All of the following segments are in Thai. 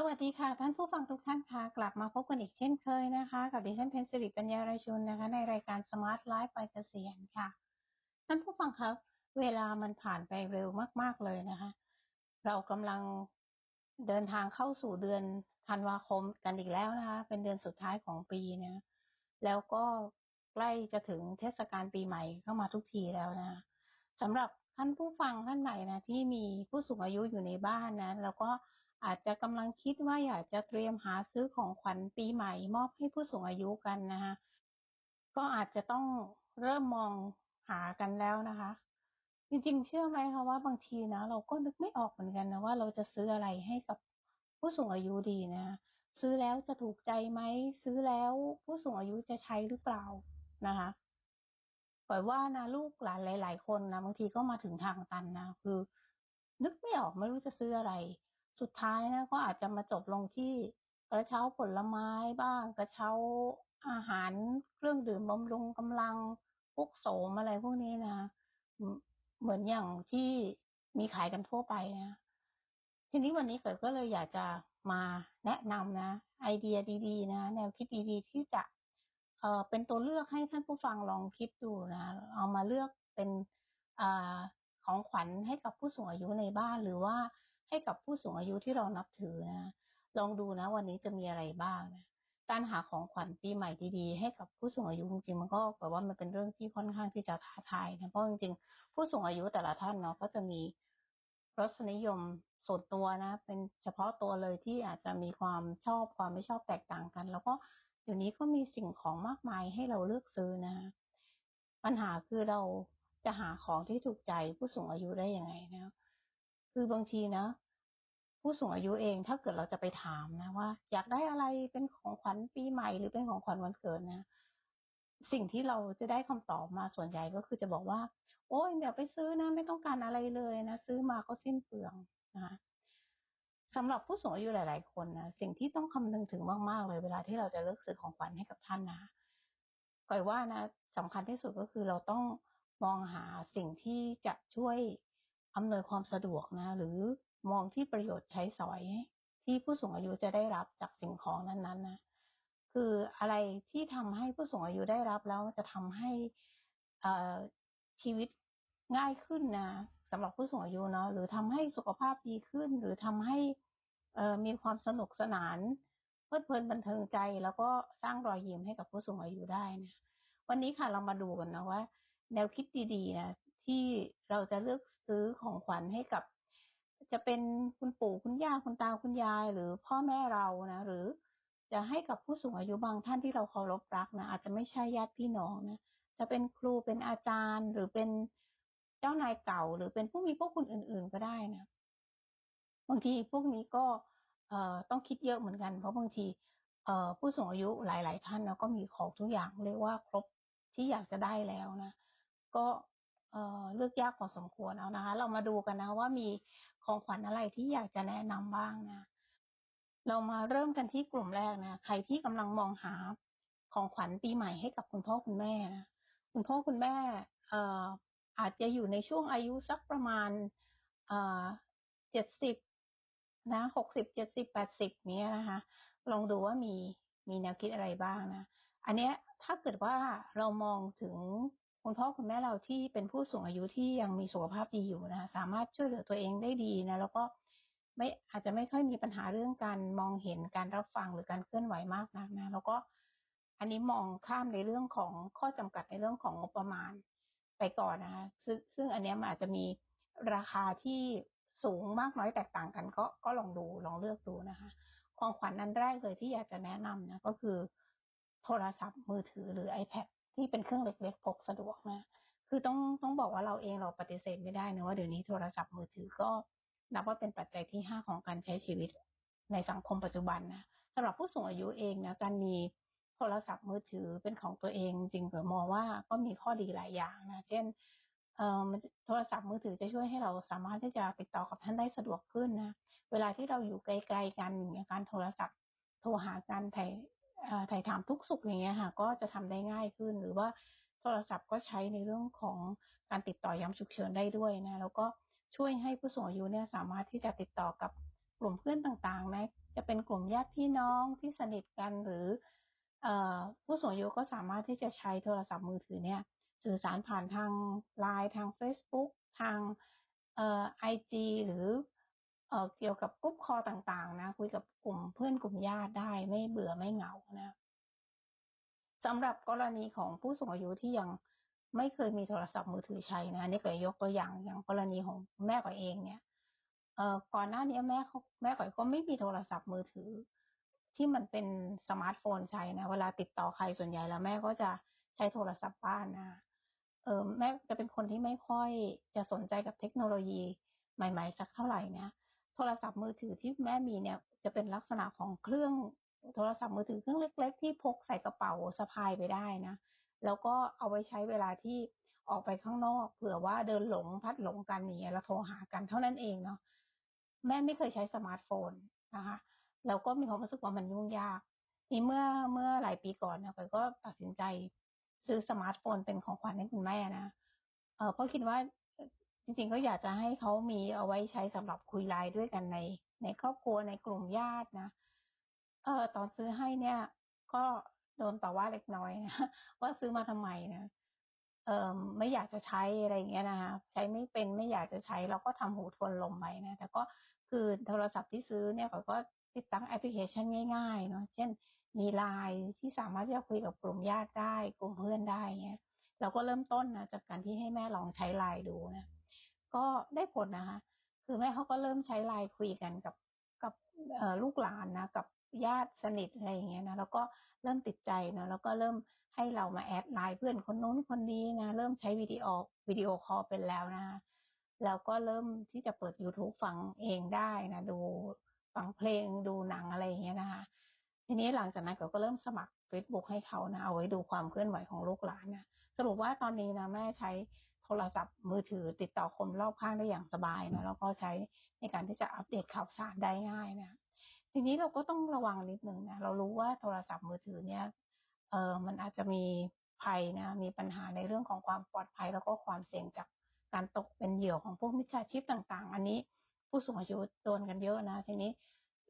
สวัสดีค่ะท่านผู้ฟังทุกท่านค่ะกลับมาพบกันอีกเช่นเคยนะคะ กับดิฉันเพนสิริปัญญาราชุนนะคะ ในรายการสมาร์ทไลฟ์ไปเกษียณค่ะท่านผู้ฟังครับ เวลามันผ่านไปเร็วมาก ๆ เลยนะคะ เรากำลังเดินทางเข้าสู่เดือนธันวาคมกันอีกแล้วนะคะ เป็นเดือนสุดท้ายของปีนะแล้วก็ใกล้จะถึงเทศกาลปีใหม่เข้ามาทุกทีแล้วนะสำหรับท่านผู้ฟังท่านไหนนะที่มีผู้สูงอายุอยู่ในบ้านนะแล้วก็ อาจจะกำลังคิดว่าอยากจะเตรียมหาซื้อของขวัญปีใหม่ มอบให้ผู้สูงอายุกันนะคะก็อาจจะต้องเริ่มมองหากันแล้วนะคะ จริงๆ เชื่อไหมคะว่าบางทีนะเราก็นึกไม่ออกเหมือนกันนะว่าเราจะซื้ออะไรให้กับผู้สูงอายุดีนะ ซื้อแล้วจะถูกใจไหมซื้อแล้วผู้สูงอายุจะใช้หรือเปล่านะคะปล่อยว่านะลูกหลานหลาย ๆ คนนะบางทีก็มาถึงทางตันนะคือ นึกไม่ออกไม่รู้จะซื้ออะไร สุดท้ายนะก็อาจจะมาจบลงที่กระเช้าผลไม้บ้าง กระเช้าอาหารเครื่องดื่มบำรุงกำลังพวกโสมอะไรพวกนี้นะเหมือนอย่างที่มีขายกันทั่วไปนะทีนี้วันนี้เกิดก็เลยอยากจะมาแนะนำนะ ไอเดียดีๆ นะ แนวคิดดีๆ ที่จะเอ่อเป็นตัวเลือกให้ท่านผู้ฟังลองคิดดูนะ เอามาเลือกเป็นอของขวัญให้กับผู้สูงอายุในบ้านหรือว่า ให้กับผู้สูงอายุที่เรานับถือนะลองดูนะ วันนี้จะมีอะไรบ้างนะการหาของขวัญปีใหม่ดีๆ ให้กับผู้สูงอายุจริงๆมันก็แบบว่ามันเป็นเรื่องที่ค่อนข้างที่จะท้าทายนะเพราะจริงๆผู้สูงอายุแต่ละท่านเนาะก็จะมีรสนิยมส่วนตัวนะ เป็นเฉพาะตัวเลยที่อาจจะมีความชอบความไม่ชอบแตกต่างกัน แล้วก็เดี๋ยวนี้ก็มีสิ่งของมากมายให้เราเลือกซื้อนะ ปัญหาคือเราจะหาของที่ถูกใจผู้สูงอายุได้ยังไงนะ คือบางทีนะ ผู้สูงอายุเองถ้าเกิดเราจะไปถามนะว่า อยากได้อะไรเป็นของขวัญปีใหม่หรือเป็นของขวัญวันเกิดนะสิ่งที่เราจะได้คำตอบมาส่วนใหญ่ก็คือจะบอกว่า โอ้ยเดี๋ยวไปซื้อนะ ไม่ต้องการอะไรเลยนะซื้อมาก็สิ้นเปลืองนะคะสำหรับผู้สูงอายุหลาย ๆ คนนะสิ่งที่ต้องคำนึงถึงมาก ๆ เลยเวลาที่เราจะเลือกซื้อของขวัญให้กับท่านนะก่อยว่านะสำคัญที่สุดก็คือเราต้องมองหาสิ่งที่จะช่วย อำนวยความสะดวกนะ หรือมองที่ประโยชน์ใช้สอย ที่ผู้สูงอายุจะได้รับจากสิ่งของนั้นๆนะคืออะไรที่ทำให้ผู้สูงอายุได้รับแล้วจะทำให้ชีวิตง่ายขึ้นนะสำหรับผู้สูงอายุเนาะหรือทำให้สุขภาพดีขึ้น หรือทำให้มีความสนุกสนานเพลิดเพลินบันเทิงใจ แล้วก็สร้างรอยยิ้มให้กับผู้สูงอายุได้นะวันนี้ค่ะเรามาดูกันนะว่า แนวคิดดีๆนะ ที่เราจะเลือกซื้อของขวัญให้กับ จะเป็นคุณปู่คุณย่าคุณตาคุณยาย หรือพ่อแม่เรานะหรือจะให้กับผู้สูงอายุบางท่านที่เราเคารพรักนะอาจจะไม่ใช่ญาติพี่น้องนะจะเป็นครูเป็นอาจารย์ หรือเป็นเจ้านายเก่า หรือเป็นผู้มีพวกคุณอื่น ๆก็ได้นะบางทีพวกนี้ก็เอ่อต้องคิดเยอะเหมือนกัน เพราะบางทีเอ่อผู้สูงอายุหลาย ๆ ท่านนะก็มีของทุกอย่างเรียกว่าครบที่อยากจะได้แล้วนะก็ เลือกยากพอสมควรเอานะคะ เรามาดูกันนะว่ามีของขวัญอะไรที่อยากจะแนะนำบ้างนะ เรามาเริ่มกันที่กลุ่มแรกนะ ใครที่กำลังมองหาของขวัญปีใหม่ให้กับคุณพ่อคุณแม่นะ คุณพ่อคุณแม่เอ่ออาจจะอยู่ในช่วงอายุสักประมาณเอ่อเจ็ดสิบนะหกสิบเจ็ดสิบแปดสิบเนี้ยนะคะ ลองดูว่ามีมีแนวคิดอะไรบ้างนะ อันเนี้ยถ้าเกิดว่าเรามองถึง คุณพ่อคุณแม่เราที่เป็นผู้สูงอายุที่ยังมีสุขภาพดีอยู่นะสามารถช่วยเหลือตัวเองได้ดีนะแล้วก็ไม่อาจจะไม่ค่อยมีปัญหาเรื่องการมองเห็นการรับฟังหรือการเคลื่อนไหวมากนักนะแล้วก็อันนี้มองข้ามในเรื่องของข้อจำกัดในเรื่องของงบประมาณไปก่อนนะคะซึ่งซึ่งอันนี้มันอาจจะมีราคาที่สูงมากน้อยแตกต่างกัน ก็ก็ลองดูลองเลือกดูนะคะของขวัญนั้นแรกเลยที่อยากจะแนะนำนะก็คือ โทรศัพท์มือถือหรือ iPad ที่เป็นเครื่องเล็กๆพกสะดวกนะคือต้องต้องบอกว่าเราเองเราปฏิเสธไม่ได้นะว่าเดี๋ยวนี้โทรศัพท์มือถือก็นับว่าเป็นปัจจัยที่ห้าของการใช้ชีวิตในสังคมปัจจุบันนะสำหรับผู้สูงอายุเองนะการมีโทรศัพท์มือถือเป็นของตัวเอง จริงเผื่อมองว่าก็มีข้อดีหลายอย่างนะเช่นเอ่อโทรศัพท์มือถือจะช่วยให้เราสามารถที่จะติดต่อกับท่านได้สะดวกขึ้นนะ เวลาที่เราอยู่ไกลๆกันอย่างการโทรศัพท์โทรหากันถ่าย ถ่ายถามทุกสุขอย่างเงี้ยค่ะ ก็จะทำได้ง่ายขึ้น หรือว่าโทรศัพท์ก็ใช้ในเรื่องของการติดต่อยามฉุกเฉินได้ด้วยนะ แล้วก็ช่วยให้ผู้สูงอายุเนี่ยสามารถที่จะติดต่อกับกลุ่มเพื่อนต่างๆนะจะเป็นกลุ่มญาติพี่น้องที่สนิทกันหรืออผู้สูงอายุก็สามารถที่จะใช้โทรศัพท์มือถือเนี่ยสื่อสารผ่านทางไลน์ทาง Facebook ทางไอจีหรือ เอ่อเกี่ยวกับกรุ๊ปคอต่างๆ นะ คุยกับกลุ่มเพื่อนกลุ่มญาติได้ไม่เบื่อไม่เหงานะสำหรับกรณีของผู้สูงอายุที่ยังไม่เคยมีโทรศัพท์มือถือใช้นะนี่ก็ยกตัวอย่างอย่างกรณีของแม่ก่อยเองเนี่ยเอ่อก่อนหน้านี้แม่เขาแม่ก่อยก็ไม่มีโทรศัพท์มือถือ ที่มันเป็นสมาร์ทโฟนใช้นะเวลาติดต่อใครส่วนใหญ่แล้วแม่ก็จะใช้โทรศัพท์บ้านนะเออแม่จะเป็นคนที่ไม่ค่อยจะสนใจกับเทคโนโลยีใหม่ ๆ สักเท่าไหร่นะ โทรศัพท์มือถือที่แม่มีเนี่ยจะเป็นลักษณะของเครื่องโทรศัพท์มือถือเครื่องเล็ก ๆ ที่พกใส่กระเป๋าสะพายไปได้นะ แล้วก็เอาไว้ใช้เวลาที่ออกไปข้างนอกเผื่อว่าเดินหลงพัดหลงกันอย่เงี้ยแล้วโทรหากันเท่านั้นเองเนาะแม่ไม่เคยใช้สมาร์ทโฟนนะคะแล้วก็มีความรู้สึกว่ามันยุ่งยากนี่เมื่อเมื่อหลายปีก่อนเนี่ยก็ตัดสินใจซื้อสมาร์ทโฟนเป็นของขวัญให้คุณแม่นะเออเพราะคิดว่า จริงๆก็อยากจะให้เขามีเอาไว้ใช้สำหรับคุยไลน์ด้วยกันใน ในครอบครัวในกลุ่มญาตินะเออตอนซื้อให้เนี่ย ก็โดนต่อว่าเล็กน้อยนะว่าซื้อมาทำไมนะเออไม่อยากจะใช้อะไรอย่างเงี้ยนะคะใช้ไม่เป็นไม่อยากจะใช้เราก็ทำหูทวนลมไปนะแต่ก็คือโทรศัพท์ที่ซื้อเนี่ยเขาก็ติดตั้งแอปพลิเคชันง่ายๆเนาะเช่น มีไลน์ที่สามารถที่จะคุยกับกลุ่มญาติได้ กลุ่มเพื่อนได้เงี้ยเราก็เริ่มต้นนะจากการที่ให้แม่ลองใช้ไลน์ดูนะ ก็ได้ผลนะคะ คือแม่เขาก็เริ่มใช้ไลน์คุยกันกับกับลูกหลานนะ กับญาติสนิทอะไรอย่างเงี้ยนะแล้วก็เริ่มติดใจเนาะแล้วก็เริ่มให้เรามาแอดไลน์เพื่อนคนนู้นคนนี้นะเริ่มใช้วิดีโอวิดีโอคอลเป็นแล้วนะแล้วก็เริ่มที่จะเปิด YouTube ฟังเองได้นะดูฟังเพลงดูหนังอะไรอย่างเงี้ยนะคะทีนี้หลังจากนั้นเราก็เริ่มสมัคร Facebook ให้เขานะเอาไว้ดูความเคลื่อนไหวของลูกหลานนะสรุปว่าตอนนี้นะแม่ใช้ โทรศัพท์มือถือติดต่อคนรอบข้างได้อย่างสบายนะแล้วก็ใช้ในการที่จะอัปเดตข่าวสารได้ง่ายนะทีนี้เราก็ต้องระวังนิดนึงนะเรารู้ว่าโทรศัพท์มือถือเนี่ยเออมันอาจจะมีภัยนะมีปัญหาในเรื่องของความปลอดภัย แล้วก็ความเสี่ยงจากการตกเป็นเหยื่อของพวกมิจฉาชีพต่าง ๆ อันนี้ผู้สูงอายุโดนกันเยอะนะ ทีนี้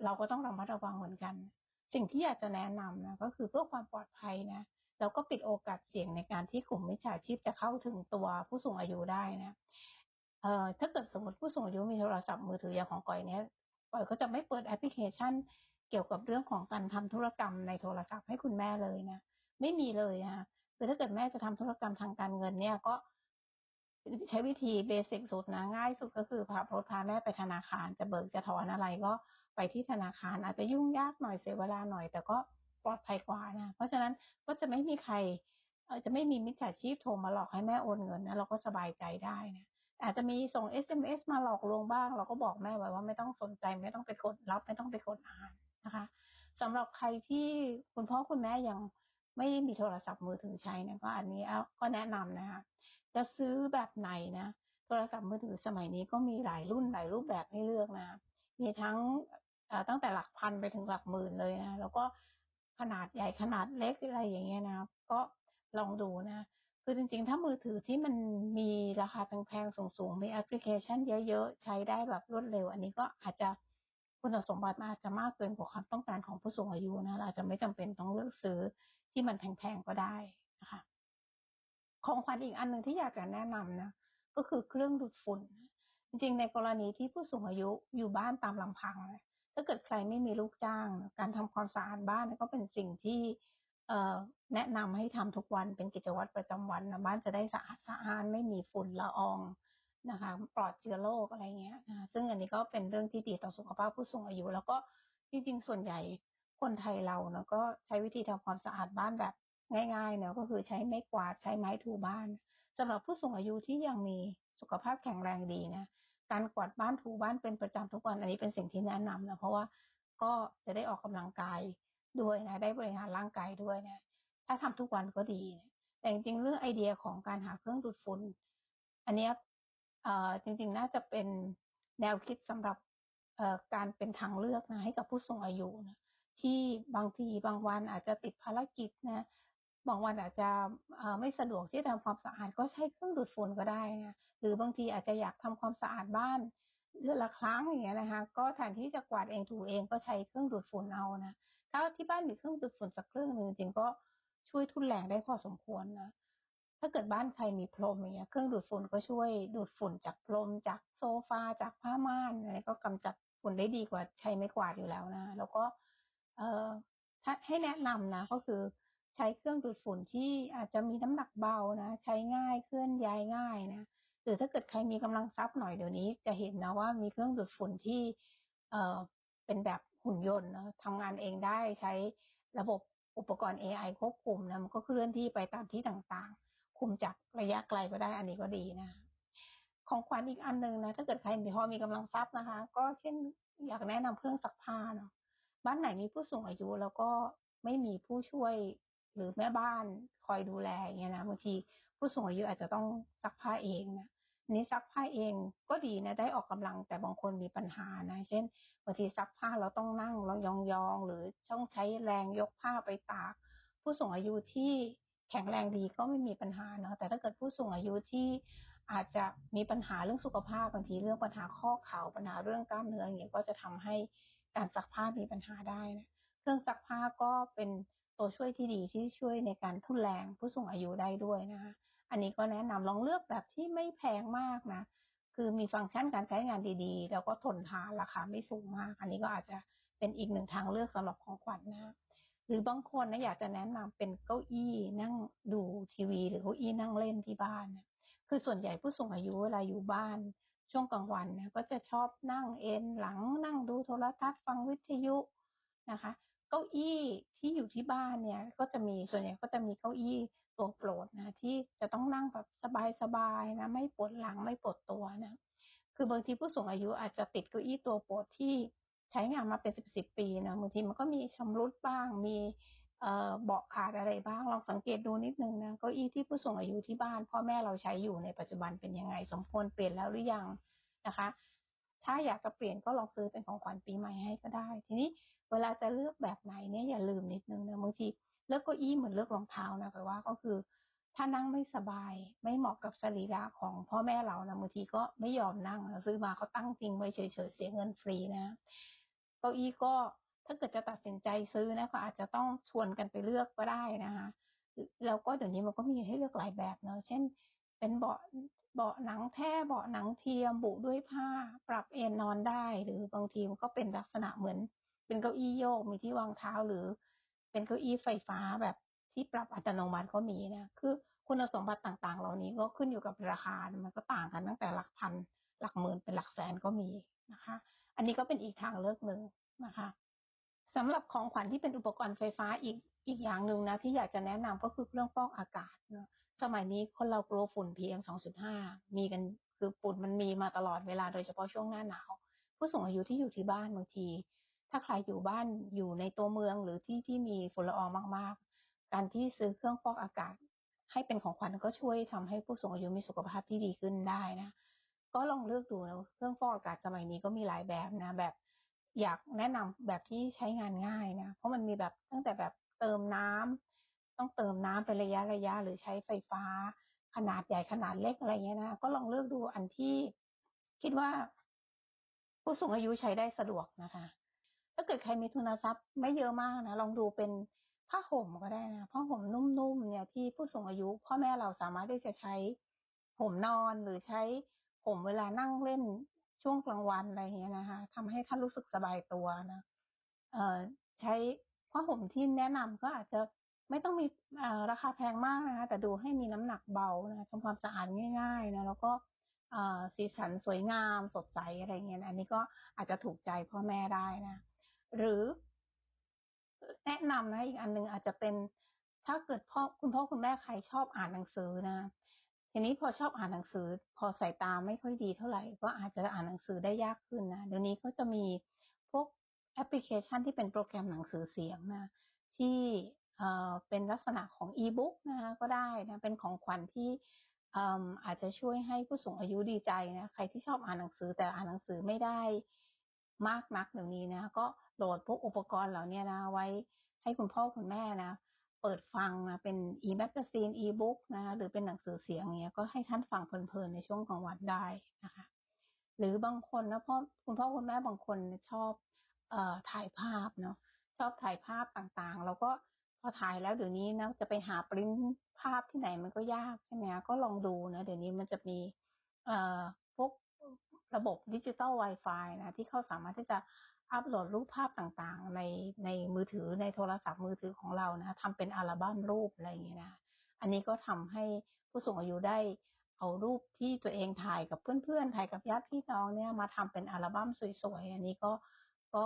เราก็ต้องระมัดระวังเหมือนกัน สิ่งที่อยากจะแนะนำนะก็คือเพื่อความปลอดภัยนะ เราก็ปิดโอกาสเสี่ยงในการที่กลุ่มมิจฉาชีพจะเข้าถึงตัวผู้สูงอายุได้นะเอ่อถ้าเกิดสมมติผู้สูงอายุมีโทรศัพท์มือถืออย่างของก่อยเนี้ยก่อยก็จะไม่เปิดแอปพลิเคชัน เกี่ยวกับเรื่องของการทำธุรกรรมในโทรศัพท์ให้คุณแม่เลยนะไม่มีเลยนะคือถ้าเกิดแม่จะทำธุรกรรมทางการเงินเนี่ยก็ใช้วิธีเบสิกสุดนะง่ายสุดก็คือพาพรถพาแม่ไปธนาคารจะเบิกจะถอนอะไรก็ไปที่ธนาคารอาจจะยุ่งยากหน่อยเสียเวลาหน่อย แต่ก็ ปลอดภัยกว่านะ เพราะฉะนั้นก็จะไม่มีใครจะไม่มีมิจฉาชีพโทรมาหลอกให้แม่โอนเงินนะเราก็สบายใจได้นะอาจจะมีส่ง SMS มาหลอกลวงบ้าง เราก็บอกแม่ไว้ว่าไม่ต้องสนใจไม่ต้องไปกดรับไม่ต้องไปกดอ่านนะคะสำหรับใครที่คุณพ่อคุณแม่ยังไม่มีโทรศัพท์มือถือใช้นี่ยก็อันนี้ก็แนะนำนะคะจะซื้อแบบไหนนะโทรศัพท์มือถือสมัยนี้ก็มีหลายรุ่นหลายรูปแบบให้เลือกนะ มีทั้งตั้งแต่หลักพันไปถึงหลักหมื่นเลยนะแล้วก็ ขนาดใหญ่ขนาดเล็กอะไรอย่างเงี้ยนะก็ลองดูนะ คือจริงๆ ถ้ามือถือที่มันมีราคาแพงๆ สูงๆ มีแอปพลิเคชันเยอะๆ ใช้ได้แบบรวดเร็ว อันนี้ก็อาจจะคุณสมบัติอาจจะมากเกินกว่าความต้องการของผู้สูงอายุนะอาจจะไม่จำเป็นต้องเลือกซื้อที่มันแพงๆ ก็ได้นะคะของขวัญอีกอันหนึ่งที่อยากจะแนะนำนะก็คือเครื่องดูดฝุ่น จริงๆ ในกรณีที่ผู้สูงอายุอยู่บ้านตามลำพังนะ ถ้าเกิดใครไม่มีลูกจ้าง การทำความสะอาดบ้านก็เป็นสิ่งที่แนะนำให้ทำทุกวันเป็นกิจวัตรประจำวันนะบ้านจะได้สะอาดสะอาดไม่มีฝุ่นละอองนะคะ ปลอดเชื้อโรคอะไรเงี้ยนะซึ่งอันนี้ก็เป็นเรื่องที่ดีต่อสุขภาพผู้สูงอายุ แล้วก็จริง ๆ ส่วนใหญ่คนไทยเราเนาะก็ใช้วิธีทำความสะอาดบ้านแบบง่ายๆเนาะก็คือใช้ไม้กวาดใช้ไม้ถูบ้านสำหรับผู้สูงอายุที่ยังมีสุขภาพแข็งแรงดีนะ การกวาดบ้านถูบ้านเป็นประจำทุกวันอันนี้เป็นสิ่งที่แนะนำนะเพราะว่าก็จะได้ออกกำลังกายด้วยนะได้บริหารร่างกายด้วยนะถ้าทำทุกวันก็ดีนะแต่จริงๆเรื่องไอเดียของการหาเครื่องดูดฝุ่นอันนี้จริงๆน่าจะเป็นแนวคิดสำหรับการเป็นทางเลือกนะให้กับผู้สูงอายุนะที่บางทีบางวันอาจจะติดภารกิจนะ บางวันอาจจะไม่สะดวกที่จะทำความสะอาดก็ใช้เครื่องดูดฝุ่นก็ได้นะหรือบางทีอาจจะอยากทำความสะอาดบ้านเดือนละครั้งอย่างเงี้ยนะคะ ก็แทนที่จะกวาดเองถูเองก็ใช้เครื่องดูดฝุ่นเอานะถ้าที่บ้านมีเครื่องดูดฝุ่นสักเครื่องหนึ่งจริงก็ช่วยทุนแรงได้พอสมควรนะถ้าเกิดบ้านใครมีพรมอย่างเงี้ยเครื่องดูดฝุ่นก็ช่วยดูดฝุ่นจากพรมจากโซฟาจากผ้าม่านอะไรก็กำจัดฝุ่นได้ดีกว่าใช้ไม้กวาดอยู่แล้วนะ แล้วก็ เอ่อถ้าให้แนะนำนะ ก็คือ ใช้เครื่องดูดฝุ่นที่อาจจะมีน้ำหนักเบานะ ใช้ง่ายเคลื่อนย้ายง่ายนะหรือถ้าเกิดใครมีกำลังทรัพย์หน่อยเดี๋ยวนี้จะเห็นนะว่ามีเครื่องดูดฝุ่นที่เอ่อเป็นแบบหุ่นยนต์นะทำงานเองได้ใช้ระบบอุปกรณ์ AI ควบคุมนะมันก็เคลื่อนที่ไปตามที่ต่างๆ คุมจากระยะไกลก็ได้อันนี้ก็ดีนะ ของขวัญอีกอันหนึ่งนะถ้าเกิดใครมีพอมีกำลังทรัพย์นะคะ ก็เช่นอยากแนะนำเครื่องซักผ้าเนาะบ้านไหนมีผู้สูงอายุแล้วก็ไม่มีผู้ช่วย หรือแม่บ้านคอยดูแลอย่างเงี้ยนะบางทีผู้สูงอายุอาจจะต้องซักผ้าเองนะนี้ซักผ้าเองก็ดีนะได้ออกกำลังแต่บางคนมีปัญหานะเช่นบางทีซักผ้าเราต้องนั่งเรายองๆหรือต้องใช้แรงยกผ้าไปตาก ผู้สูงอายุที่แข็งแรงดีก็ไม่มีปัญหาเนาะแต่ถ้าเกิดผู้สูงอายุที่อาจจะมีปัญหาเรื่องสุขภาพบางทีเรื่องปัญหาข้อเข่าปัญหาเรื่องกล้ามเนื้ออย่างเงี้ยก็จะทำให้การซักผ้ามีปัญหาได้นะเครื่องซักผ้าก็เป็น ตัวช่วยที่ดีที่ช่วยในการทุนแรงผู้สูงอายุได้ด้วยนะคะ อันนี้ก็แนะนำลองเลือกแบบที่ไม่แพงมากนะ คือมีฟังก์ชันการใช้งานดีๆ แล้วก็ทนทานราคาไม่สูงมาก อันนี้ก็อาจจะเป็นอีกหนึ่งทางเลือกสำหรับของขวัญนนะหรือบางคนนะอยากจะแนะนำเป็นเก้าอี้นั่งดูทีวี หรือเก้าอี้นั่งเล่นที่บ้านนะคือส่วนใหญ่ผู้สูงอายุเวลาอยู่บ้าน ช่วงกลางวันนี่ยก็จะชอบนั่งเอนหลังนั่งดูโทรทัศน์ฟังวิทยุนะคะ เก้าอี้ที่อยู่ที่บ้านเนี่ยก็จะมีส่วนใหญ่ก็จะมีเก้าอี้ตัวโปรดนะที่จะต้องนั่งแบบสบายๆนะไม่ปวดหลังไม่ปวดตัวนะคือบางทีผู้สูงอายุอาจจะติดเก้าอี้ตัวโปรดที่ใช้งานมาเป็นสิบสิบปีนะบางทีมันก็มีชำรุดบ้าง มีเบาะขาดอะไรบ้างลองสังเกตดูนิดนึงนะเก้าอี้ที่ผู้สูงอายุที่บ้านพ่อแม่เราใช้อยู่ในปัจจุบันเป็นยังไง สมควรเปลี่ยนแล้วหรือยังนะคะ ถ้าอยากจะเปลี่ยนก็ลองซื้อเป็นของขวัญปีใหม่ให้ก็ได้ ทีนี้ เวลาจะเลือกแบบไหนเนี่ยอย่าลืมนิดนึงนะบางทีเลือกเก้าอี้เหมือนเลือกรองเท้านะแต่ว่าก็คือ ถ้านั่งไม่สบายไม่เหมาะกับสรีระของพ่อแม่เรานะบางทีก็ไม่ยอมนั่งซื้อมาเขาตั้งจริงไว้เฉยๆเสียเงินฟรีนะเก้าอี้ก็ถ้าเกิดจะตัดสินใจซื้อนะก็อาจจะต้องชวนกันไปเลือกก็ได้นะคะแล้วก็เดี๋ยวนี้มันก็มีให้เลือกหลายแบบเนาะเช่น เป็นเบาะเบาะหนังแท้เบาะหนังเทียมบุด้วยผ้า ปรับเอนนอนได้ หรือบางทีมันก็เป็นลักษณะเหมือน เป็นเก้าอี้โยกมีที่วางเท้าหรือ เป็นเก้าอี้ไฟฟ้าแบบที่ปรับอัตโนมัติก็มีนะ คือคุณสมบัติต่างๆ เหล่านี้ก็ขึ้นอยู่กับราคา มันก็ต่างกันตั้งแต่หลักพัน หลักหมื่นเป็นหลักแสนก็มีนะคะ อันนี้ก็เป็นอีกทางเลือกหนึ่งนะคะสำหรับของขวัญที่เป็นอุปกรณ์ไฟฟ้าอีกอีกอย่างหนึ่งนะที่อยากจะแนะนำก็คือเครื่องฟอกอากาศเนาะสมัยนี้คนเรากลัวฝุ่น PM 2.5 มีกันคือฝุ่นมันมีมาตลอดเวลาโดยเฉพาะช่วงหน้าหนาว ผู้สูงอายุที่อยู่ที่บ้านบางที ถ้าใครอยู่บ้านอยู่ในตัวเมืองหรือที่ที่มีฝุ่นละอองมาก ๆ การที่ซื้อเครื่องฟอกอากาศ ให้เป็นของขวัญก็ช่วยทำให้ผู้สูงอายุมีสุขภาพที่ดีขึ้นได้นะก็ลองเลือกดูนะเครื่องฟอกอากาศสมัยนี้ก็มีหลายแบบนะแบบ อยากแนะนำแบบที่ใช้งานง่ายนะเพราะมันมีแบบตั้งแต่แบบเติมน้ำต้องเติมน้ำเป็นระยะระยะหรือใช้ไฟฟ้า ขนาดใหญ่ขนาดเล็กอะไรเงี้ยนะก็ลองเลือกดูอันที่คิดว่าผู้สูงอายุใช้ได้สะดวกนะคะ ถ้าเกิดใครมีทุนทรัพย์ไม่เยอะมากนะลองดูเป็นผ้าห่มก็ได้นะผ้าห่มนุ่มๆเนี่ยที่ผู้สูงอายุ พ่อแม่เราสามารถที่จะใช้ห่มนอนหรือใช้ห่มเวลานั่งเล่นช่วงกลางวันอะไรเงี้ยนะคะทำให้ท่านรู้สึกสบายตัวนะเอ่อใช้ผ้าห่มที่แนะนำก็อาจจะไม่ต้องมีราคาแพงมากนะคะแต่ดูให้มีน้ำหนักเบานะทำความสะอาดง่ายๆนะแล้วก็สีสันสวยงามสดใสอะไรเงี้ยอันนี้ก็อาจจะถูกใจพ่อแม่ได้นะ หรือแนะนำนะอีกอันหนึ่งอาจจะเป็นถ้าเกิดพ่อคุณพ่อคุณแม่ใครชอบอ่านหนังสือนะ ทีนี้พอชอบอ่านหนังสือ พอสายตาไม่ค่อยดีเท่าไหร่ ก็อาจจะอ่านหนังสือได้ยากขึ้นนะเดี๋ยวนี้ก็จะมีพวกแอปพลิเคชันที่เป็นโปรแกรมหนังสือเสียงนะที่เป็นลักษณะของอีบุ๊กนะคะก็ได้นะเป็นของขวัญที่อาจจะช่วยให้ผู้สูงอายุดีใจนะใครที่ชอบอ่านหนังสือแต่อ่านหนังสือไม่ได้ มากนักเดี๋ยวนี้นะก็โหลดพวกอุปกรณ์เหล่านี้นะ ไว้ให้คุณพ่อคุณแม่นะ เปิดฟังนะเป็น e-magazine e-book นะ หรือเป็นหนังสือเสียงเงี้ยก็ให้ท่านฟังเพลินๆในช่วงกลางวันได้นะคะหรือบางคนนะพ่อคุณพ่อคุณแม่บางคนชอบเอ่อถ่ายภาพเนาะชอบถ่ายภาพต่างๆ แล้วก็พอถ่ายแล้วเดี๋ยวนี้นะจะไปหาปริ้นภาพที่ไหนมันก็ยากใช่ไหมก็ลองดูนะเดี๋ยวนี้มันจะมีเอ่อพวก ระบบดิจิตอล Wi-Fi นะที่เขาสามารถที่จะอัปโหลดรูปภาพต่างๆ ในในมือถือในโทรศัพท์มือถือของเรานะทำเป็นอัลบั้มรูปอะไรอย่างเงี้ยนะอันนี้ก็ทำให้ผู้สูงอายุได้เอารูปที่ตัวเองถ่ายกับเพื่อนๆถ่ายกับญาติพี่น้องเนี่ยมาทำเป็นอัลบั้มสวยๆอันนี้ก็ก็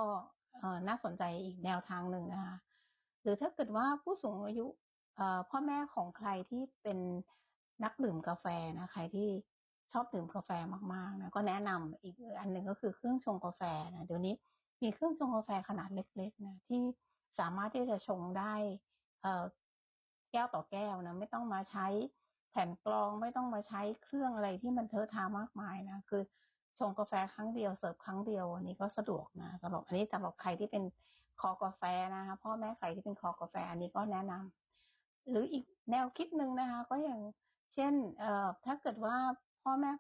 เออน่าสนใจอีกแนวทางหนึ่งนะคะหรือถ้าเกิดว่าผู้สูงอายุเอ่อพ่อแม่ของใครที่เป็นนักดื่มกาแฟนะใครที่ ชอบดื่มกาแฟมากๆนะก็แนะนำอีกอันหนึ่งก็คือเครื่องชงกาแฟนะเดี๋ยวนี้มีเครื่องชงกาแฟขนาดเล็กๆนะที่สามารถที่จะชงได้เอแก้วต่อแก้วนะไม่ต้องมาใช้แผ่นกรองไม่ต้องมาใช้เครื่องอะไรที่มันเทอะทามากมายนะคือชงกาแฟครั้งเดียวเสิร์ฟครั้งเดียวอันนี้ก็สะดวกนะสำหรับอันนี้สำหรับใครที่เป็นคอกาแฟนะคะพ่อแม่ใครที่เป็นคอกาแฟอันนี้ก็แนะนำหรืออีกแนวคิดหนึ่งนะคะ ก็อย่างเช่นเอ่อถ้าเกิดว่า พ่อแม่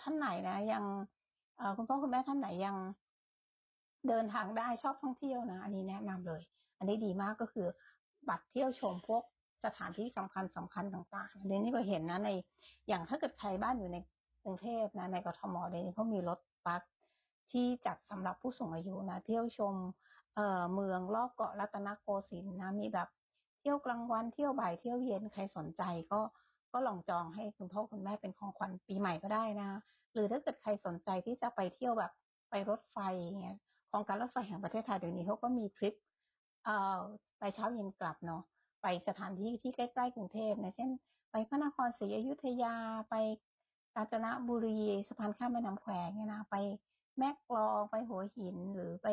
ท่านไหนนะยังคุณพ่อคุณแม่ท่านไหนยังเดินทางได้ชอบท่องเที่ยวนะ อันนี้แนะนำเลย อันนี้ดีมากก็คือบัตรเที่ยวชมพวกสถานที่สำคัญสำคัญต่างๆเดี๋ยวนี้ก็เห็นนะในอย่างถ้าเกิดใครบ้านอยู่ในกรุงเทพนะ ในกทมเดี๋ยวนี้เขามีรถบัสที่จัดสำหรับผู้สูงอายุนะ เที่ยวชมเอ่อเมืองรอบเกาะรัตนโกสินทร์นะมีแบบเที่ยวกลางวันเที่ยวบ่ายเที่ยวเย็นใครสนใจก็ ก็ลองจองให้คุณพ่อคุณแม่เป็นของขวัญปีใหม่ก็ได้นะ หรือถ้าเกิดใครสนใจที่จะไปเที่ยวแบบไปรถไฟเงี้ยของการรถไฟแห่งประเทศไทยเดี๋ยวนี้เขาก็มีทริปเอ่อไปเช้าเย็นกลับเนาะไปสถานที่ที่ใกล้ๆกรุงเทพนะเช่น ไปพระนครศรีอยุธยาไปกาญจนบุรีสะพานข้ามแม่น้ำแควเนี่ยนะไปแม่กลองไปหัวหินหรือไป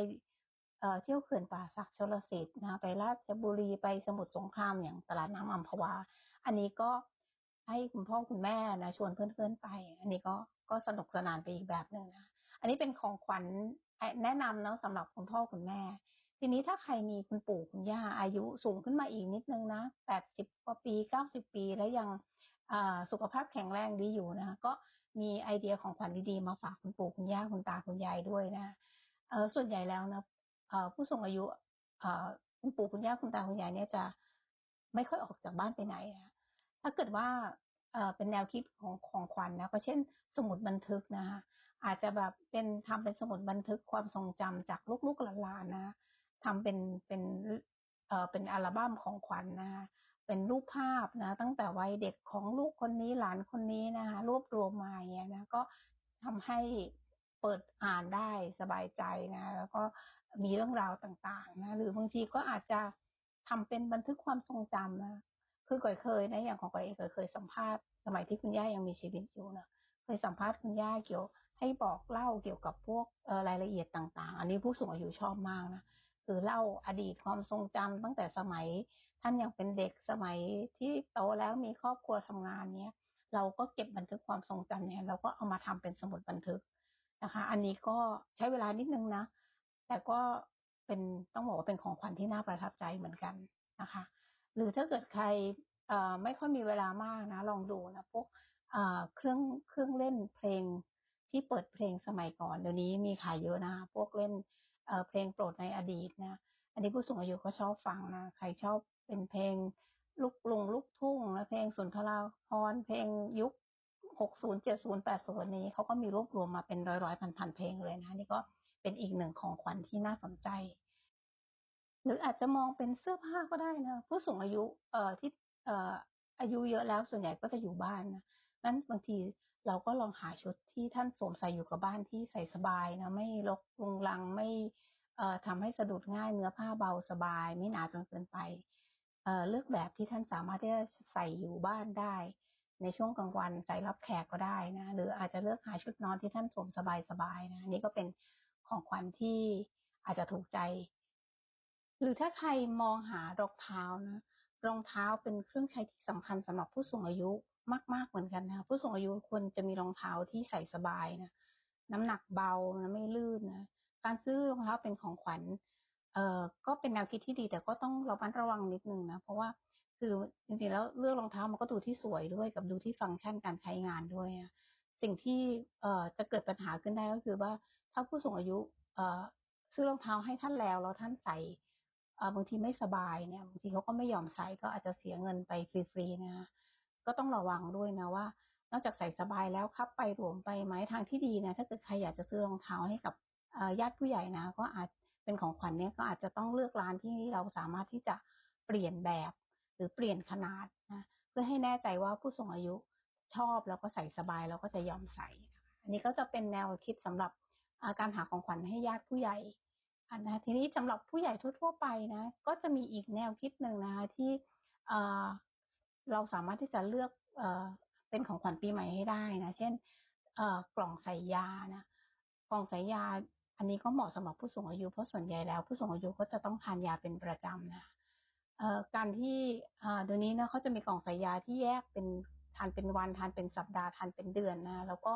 เอ่อเที่ยวเขื่อนป่าสักชลสิทธิ์นะคะไปราชบุรีไปสมุทรสงครามอย่างตลาดน้ำอัมพวา อันนี้ก็ ให้คุณพ่อคุณแม่นะชวนเพื่อนๆไป อันนี้ก็ก็สนุกสนานไปอีกแบบหนึ่งนะอันนี้เป็นของขวัญแนะนำเนาะสำหรับคุณพ่อคุณแม่ ทีนี้ถ้าใครมีคุณปู่คุณย่าอายุสูงขึ้นมาอีกนิดนึงนะแปดสิบกว่าปีเก้าสิบปีแล้วยังสุขภาพแข็งแรงดีอยู่นะก็มีไอเดียของขวัญดีๆมาฝากคุณปู่คุณย่าคุณตาคุณยายด้วยนะเออส่วนใหญ่แล้วนะเออผู้สูงอายุเออคุณปู่คุณย่าคุณตาคุณยายเนี่ยจะไม่ค่อยออกจากบ้านไปไหนอะ ถ้าเกิดว่าเอ่อเป็นแนวคิดของของขวัญนะก็เช่น สมุดบันทึกนะคะอาจจะแบบเป็นทำเป็นสมุดบันทึกความทรงจำจากลูกๆหลานๆนะทำเป็นเป็นเอ่อเป็นอัลบั้มของขวัญนะคะเป็นรูปภาพนะ ตั้งแต่วัยเด็กของลูกคนนี้หลานคนนี้นะคะรวบรวมมาเงี้ยนะก็ทำให้เปิดอ่านได้สบายใจนะ แล้วก็มีเรื่องราวต่างๆนะหรือบางทีก็อาจจะทำเป็นบันทึกความทรงจำนะ คือก่อยเคยนะอย่างของก่อยเองก่อยเคยสัมภาษณ์สมัยที่คุณย่ายังมีชีวิตอยู่นะเคยสัมภาษณ์คุณย่าเกี่ยว ให้บอกเล่าเกี่ยวกับพวกรายละเอียดต่างๆ อันนี้ผู้สูงอายุชอบมากนะคือเล่าอดีตความทรงจำตั้งแต่สมัย ท่านยังเป็นเด็กสมัยที่โตแล้วมีครอบครัวทำงานเนี้ยเราก็เก็บบันทึกความทรงจำเนี่ยเราก็เอามาทำเป็นสมุดบันทึกนะคะ อันนี้ก็ใช้เวลานิดนึงนะ แต่ก็เป็นต้องบอกว่าเป็นของขวัญที่น่าประทับใจเหมือนกันนะคะ หรือถ้าเกิดใครไม่ค่อยมีเวลามากนะ ลองดูนะพวกเครื่องเครื่องเล่นเพลงที่เปิดเพลงสมัยก่อนเดี๋ยวนี้มีขายเยอะนะพวกเล่นเพลงโปรดในอดีตนะอันนี้ผู้สูงอายุก็ชอบฟังนะใครชอบเป็นเพลงลูกกรุงลูกทุ่งและเพลงสุนทราภรเพลงยุค60 70 80นี้เขาก็มีรวบรวมมาเป็นร้อยร้อยพันพันเพลงเลยนะนี่ก็เป็นอีกหนึ่งของขวัญที่น่าสนใจ หรืออาจจะมองเป็นเสื้อผ้าก็ได้นะผู้สูงอายุเอ่อที่เอ่ออายุเยอะแล้วส่วนใหญ่ก็จะอยู่บ้านนะนั้นบางทีเราก็ลองหาชุดที่ท่านสวมใส่อยู่กับบ้านที่ใส่สบายนะไม่รกรุงรังไม่เอ่อทำให้สะดุดง่ายเนื้อผ้าเบาสบาย ไม่หนาจนเกินไปเอ่อเลือกแบบที่ท่านสามารถที่จะใส่อยู่บ้านได้ ในช่วงกลางวันใส่รับแขกก็ได้นะหรืออาจจะเลือกหาชุดนอนที่ท่านสวมสบายๆนะนี่ก็เป็นของขวัญที่อาจจะถูกใจ หรือถ้าใครมองหารองเท้านะรองเท้าเป็นเครื่องใช้ที่สำคัญสำหรับผู้สูงอายุมาก ๆเหมือนกันนะผู้สูงอายุควรจะมีรองเท้าที่ใส่สบายนะน้ำหนักเบานะไม่ลื่นนะการซื้อรองเท้าเป็นของขวัญเอ่อก็เป็นแนวคิดที่ดี แต่ก็ต้องระมัดระวังนิดนึงนะเพราะว่าคือจริงๆแล้วเลือกรองเท้ามันก็ดูที่สวยด้วยกับดูที่ฟังก์ชันการใช้งานด้วยอะสิ่งที่เอ่อจะเกิดปัญหาขึ้นได้ก็คือว่าถ้าผู้สูงอายุ เอ่อซื้อรองเท้าให้ท่านแล้วแล้วท่านใส่ บางทีไม่สบายเนี่ยบางทีเขาก็ไม่ยอมใส่ก็อาจจะเสียเงินไปฟรีๆนะก็ต้องระวังด้วยนะว่า นอกจากใส่สบายแล้วครับไปหลวมไปไหมทางที่ดีนะถ้าเกิดใครอยากจะซื้อรองเท้าให้กับญาติผู้ใหญ่นะ ก็อาจเป็นของขวัญเนี่ยก็อาจจะต้องเลือกร้านที่เราสามารถที่จะเปลี่ยนแบบ หรือเปลี่ยนขนาดนะเพื่อให้แน่ใจว่าผู้สูงอายุชอบแล้วก็ใส่สบายแล้วก็จะยอมใส่ อันนี้ก็จะเป็นแนวคิดสำหรับการหาของขวัญให้ญาติผู้ใหญ่ นะทีนี้สำหรับผู้ใหญ่ทั่ว ๆ ไปนะ ก็จะมีอีกแนวคิดหนึ่งนะคะที่เราสามารถที่จะเลือกเป็นของขวัญปีใหม่ให้ได้นะเช่นกล่องใส่ยานะกล่องใส่ยา อันนี้ก็เหมาะสำหรับผู้สูงอายุเพราะส่วนใหญ่แล้ว ผู้สูงอายุก็จะต้องทานยาเป็นประจำนะการที่เดี๋ยวนี้นะเขาจะมีกล่องใส่ยาที่แยกเป็นทานเป็นวันทานเป็นสัปดาห์ทานเป็นเดือนนะแล้วก็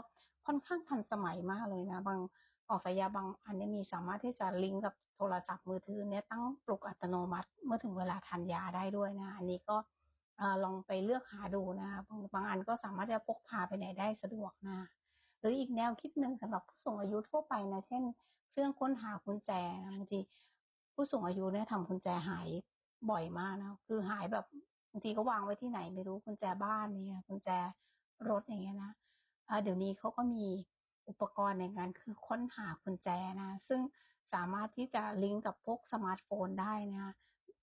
ค่อนข้างทันสมัยมากเลยนะ บาง กล่องใส่ยาบางอันนี้มีสามารถที่จะลิงก์กับโทรศัพท์มือถือเนี่ยตั้งปลุกอัตโนมัติเมื่อถึงเวลาทานยาได้ด้วยนะ อันนี้ก็ลองไปเลือกหาดูนะบางบางอันก็สามารถจะพกพาไปไหนได้สะดวกนะหรืออีกแนวคิดหนึ่งสำหรับผู้สูงอายุทั่วไปนะ เช่น เครื่องค้นหากุญแจบางทีผู้สูงอายุเนี่ยทำกุญแจหายบ่อยมากนะคือหายแบบบางทีก็วางไว้ที่ไหนไม่รู้กุญแจบ้านเนี่ยกุญแจรถอย่างเงี้ยนะเดี๋ยวนี้เขาก็มี อุปกรณ์ในการคือค้นหากุญแจนะ ซึ่งสามารถที่จะลิงก์กับพวกสมาร์ทโฟนได้นะ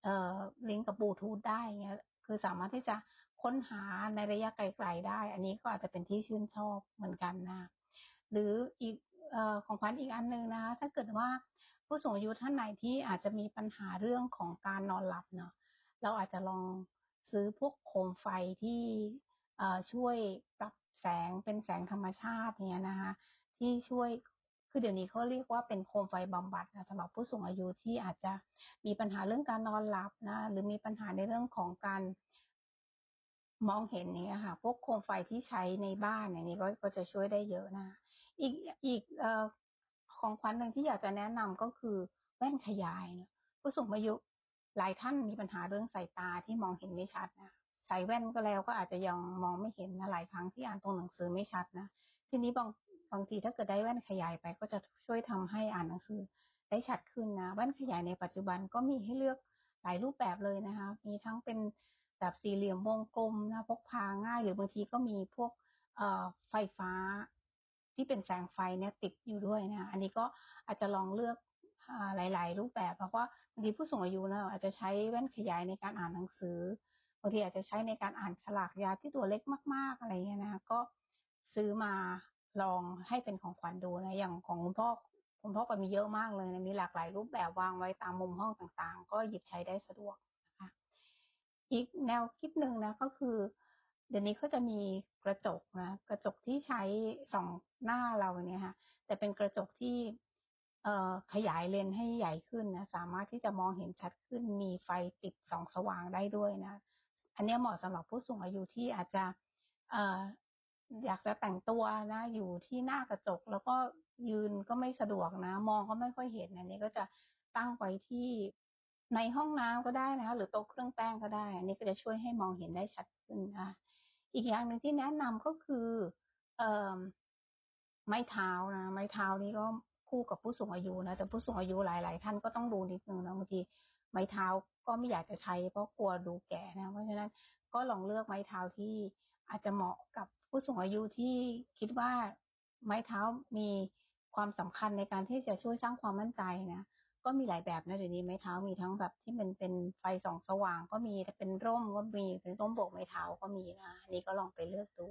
เอ่อลิงก์กับบลูทูธได้เงี้ยคือสามารถที่จะค้นหาในระยะไกลๆได้ อันนี้ก็อาจจะเป็นที่ชื่นชอบเหมือนกันนะ หรืออีกอของขวัญอีกอันหนึ่งนะ ถ้าเกิดว่าผู้สูงอายุท่านไหนที่อาจจะมีปัญหาเรื่องของการนอนหลับเนาะเราอาจจะลองซื้อพวกโคมไฟที่ช่วยปรับ แสงเป็นแสงธรรมชาติเนี่ยนะคะ ที่ช่วยคือเดี๋ยวนี้เขาเรียกว่าเป็นโคมไฟบำบัดนะสำหรับผู้สูงอายุที่อาจจะมีปัญหาเรื่องการนอนหลับนะ หรือมีปัญหาในเรื่องของการมองเห็นนี้ค่ะ พวกโคมไฟที่ใช้ในบ้านอย่างนี้ก็ก็จะช่วยได้เยอะนะ อีกอีกอของขวัญหนึ่งที่อยากจะแนะนำก็คือแว่นขยายนะผู้สูงอายุหลายท่านมีปัญหาเรื่องสายตาที่มองเห็นไม่ชัดนะ ใส่แว่นก็แล้วก็อาจจะยังมองไม่เห็นนะหลายครั้งที่อ่านตรงหนังสือไม่ชัดนะทีนี้บางบางทีถ้าเกิดได้แว่นขยายไป ก็จะช่วยทำให้อ่านหนังสือได้ชัดขึ้นนะแว่นขยายในปัจจุบันก็มีให้เลือกหลายรูปแบบเลยนะคะ มีทั้งเป็นแบบสี่เหลี่ยมวงกลมนะพกพาง่าย หรือบางทีก็มีพวกเอไฟฟ้าที่เป็นแสงไฟเนี่ยติดอยู่ด้วยนะอันนี้ก็อาจจะลองเลือกหลาย ๆ รูปแบบเพราะว่าบางทีผู้สูงอายุนะอาจจะใช้แว่นขยายในการอ่านหนังสือ บางทีอาจจะใช้ในการอ่านฉลากยาที่ตัวเล็กมาก ๆอะไรเงี้ยนะก็ซื้อมาลองให้เป็นของขวัญดูนะอย่างของคุณพ่อคุณพ่อก็มีเยอะมากเลยนะมีหลากหลายรูปแบบวางไว้ตามมุมห้องต่างๆ ก็หยิบใช้ได้สะดวกนะคะอีกแนวคิดหนึ่งนะก็คือ เดี๋ยวนี้เขาจะมีกระจกนะกระจกที่ใช้ส่องหน้าเราเนี่ยค่ะแต่เป็นกระจกที่ขยายเลนให้ใหญ่ขึ้นนะสามารถที่จะมองเห็นชัดขึ้นมีไฟติดส่องสว่างได้ด้วยนะ อันนี้เหมาะสำหรับผู้สูงอายุที่อาจจะอยากจะแต่งตัวนะ อยู่ที่หน้ากระจก แล้วก็ยืนก็ไม่สะดวกนะ มองก็ไม่ค่อยเห็นอันนี้ก็จะตั้งไว้ที่ในห้องน้ำก็ได้นะคะ หรือโต๊ะเครื่องแป้งก็ได้ อันนี้ก็จะช่วยให้มองเห็นได้ชัดขึ้นนะอีกอย่างหนึ่งที่แนะนำก็คือ เอ่อไม้เท้านะไม้เท้านี้ก็คู่กับผู้สูงอายุนะแต่ผู้สูงอายุหลาย ๆ ท่านก็ต้องดูนิดนึงนะบางที ไม้เท้าก็ไม่อยากจะใช้เพราะกลัวดูแก่นะเพราะฉะนั้นก็ลองเลือกไม้เท้าที่อาจจะเหมาะกับผู้สูงอายุที่คิดว่าไม้เท้ามีความสำคัญในการที่จะช่วยสร้างความมั่นใจนะก็มีหลายแบบนะเดี๋ยวนี้ไม้เท้ามีทั้งแบบที่มันเป็นไฟส่องสว่าง ก็มีแต่เป็นร่มก็มีเป็นร่มโบกไม้เท้าก็มีนะนี่ก็ลองไปเลือกดู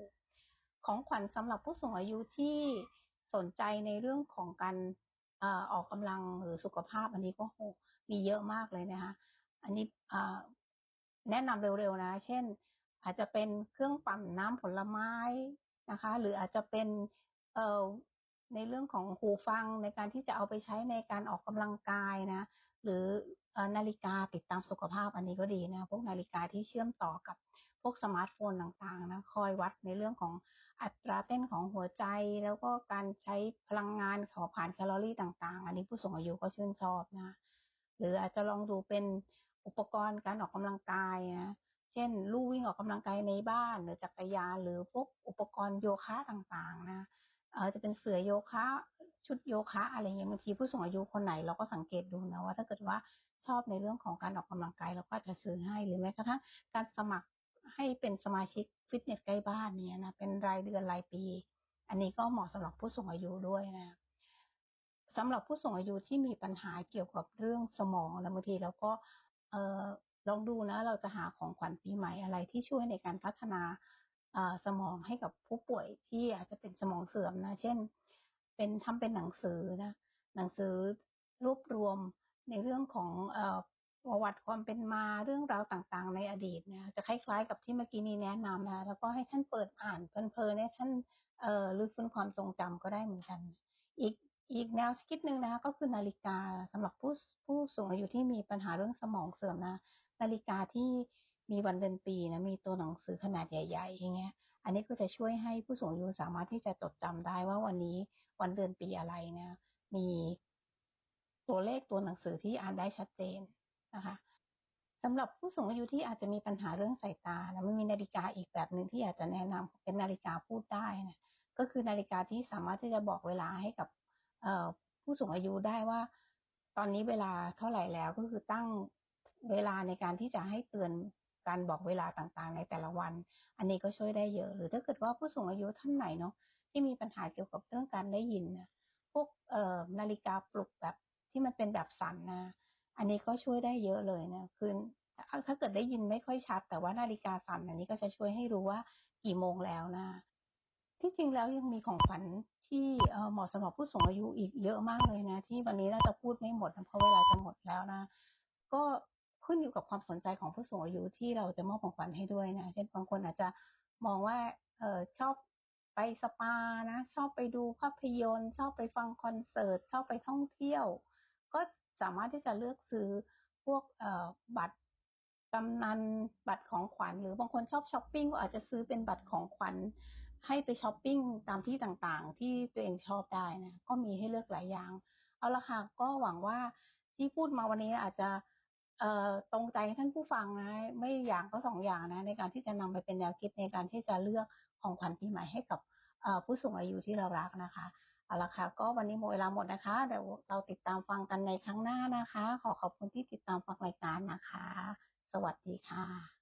ของขวัญสำหรับผู้สูงอายุที่สนใจในเรื่องของการออกกำลังหรือสุขภาพอันนี้ก็ มีเยอะมากเลยนะคะ อันนี้แนะนำเร็วๆนะ เช่น อาจจะเป็นเครื่องปั่นน้ำผลไม้นะคะ หรืออาจจะเป็นในเรื่องของหูฟังในการที่จะเอาไปใช้ในการออกกำลังกายนะ หรือนาฬิกาติดตามสุขภาพอันนี้ก็ดีนะ พวกนาฬิกาที่เชื่อมต่อกับพวกสมาร์ทโฟนต่างๆนะคอยวัดในเรื่องของอัตราเต้นของหัวใจ แล้วก็การใช้พลังงานขอผ่านแคลอรี่ต่างๆ อันนี้ผู้สูงอายุก็ชื่นชอบนะ หรืออาจจะลองดูเป็นอุปกรณ์การออกกำลังกายนะเช่น ลู่วิ่งออกกำลังกายในบ้านหรือจักรยานหรือพวกอุปกรณ์โยคะต่างๆนะเออจะเป็นเสื่อโยคะชุดโยคะอะไรเงี้ยบางทีผู้สูงอายุคนไหนเราก็สังเกตดูนะว่าถ้าเกิดว่าชอบในเรื่องของการออกกำลังกายเราก็จะซื้อให้หรือแม้กระทั่งการสมัครให้เป็นสมาชิกฟิตเนสใกล้บ้านเนี้ยนะเป็นรายเดือนรายปี อันนี้ก็เหมาะสำหรับผู้สูงอายุด้วยนะ สำหรับผู้สูงอายุที่มีปัญหาเกี่ยวกับเรื่องสมองแล้วบางทีเราก็เออลองดูนะ เราจะหาของขวัญปีใหม่อะไรที่ช่วยในการพัฒนาสมองให้กับผู้ป่วยที่อาจจะเป็นสมองเสื่อมนะ เช่น เป็นทำเป็นหนังสือนะ หนังสือรวบรวมในเรื่องของอประวัติความเป็นมาเรื่องราวต่างๆ ในอดีตเนี่ยจะคล้ายๆ กับที่เมื่อกี้นี้แนะนำนะแล้วก็ให้ท่านเปิดอ่านเพลินๆให้ท่านเอ่อรื้อฟื้นความทรงจำก็ได้เหมือนกัน อีก อีกแนวคิดหนึ่งนะคะก็คือนาฬิกาสำหรับผู้ผู้สูงอายุที่มีปัญหาเรื่องสมองเสื่อมนะ นาฬิกาที่มีวันเดือนปีนะมีตัวหนังสือขนาดใหญ่ ๆ อย่างเงี้ย อันนี้ก็จะช่วยให้ผู้สูงอายุสามารถที่จะจดจำได้ว่าวันนี้วันเดือนปีอะไรนะ มีตัวเลขตัวหนังสือที่อ่านได้ชัดเจนนะคะสำหรับผู้สูงอายุที่อาจจะมีปัญหาเรื่องสายตานะมันมีนาฬิกาอีกแบบหนึ่งที่อยากจะแนะนำเป็นนาฬิกาพูดได้นะก็คือนาฬิกาที่สามารถที่จะบอกเวลาให้กับ ผู้สูงอายุได้ว่า ตอนนี้เวลาเท่าไหร่แล้วก็คือตั้งเวลาในการที่จะให้เตือนการบอกเวลาต่างๆ ในแต่ละวัน อันนี้ก็ช่วยได้เยอะ หรือถ้าเกิดว่าผู้สูงอายุท่านไหนเนาะที่มีปัญหาเกี่ยวกับเรื่องการได้ยินนะพวกเอ่อนาฬิกาปลุกแบบที่มันเป็นแบบสั่นนะอันนี้ก็ช่วยได้เยอะเลยนะคือถ้าถ้าเกิดได้ยินไม่ค่อยชัด แต่ว่านาฬิกาสั่นอันนี้ก็จะช่วยให้รู้ว่ากี่โมงแล้วนะที่จริงแล้วยังมีของขวัญ ที่เหมาะสำหรับผู้สูงอายุอีกเยอะมากเลยนะ ที่วันนี้น่าจะพูดไม่หมดนะเพราะเวลาจะหมดแล้วนะ ก็ขึ้นอยู่กับความสนใจของผู้สูงอายุที่เราจะมอบของขวัญให้ด้วยนะ เช่นบางคนอาจจะมองว่าเออชอบไปสปานะ ชอบไปดูภาพยนตร์ ชอบไปฟังคอนเสิร์ต ชอบไปท่องเที่ยว ก็สามารถที่จะเลือกซื้อพวกเออบัตรกำนัลบัตรของขวัญ หรือบางคนชอบช้อปปิ้งก็อาจจะซื้อเป็นบัตรของขวัญ ให้ไปช้อปปิ้งตามที่ต่างๆ ที่ตัวเองชอบได้นะก็มีให้เลือกหลายอย่าง เอาละค่ะก็หวังว่าที่พูดมาวันนี้อาจจะเอ่อตรงใจท่านผู้ฟังนะไม่อย่างก็2องอย่างนะ ในการที่จะนำไปเป็นแนวคิดในการที่จะเลือกของขวัญปีใหม่ให้กับผู้สูงอายุที่เรารักนะคะเอาละค่ะก็วันนี้หมดเวลาหมดนะคะเดี๋ยวเราติดตามฟังกันในครั้งหน้านะคะ ขอขอบคุณที่ติดตามฟังรายการนะคะ สวัสดีค่ะ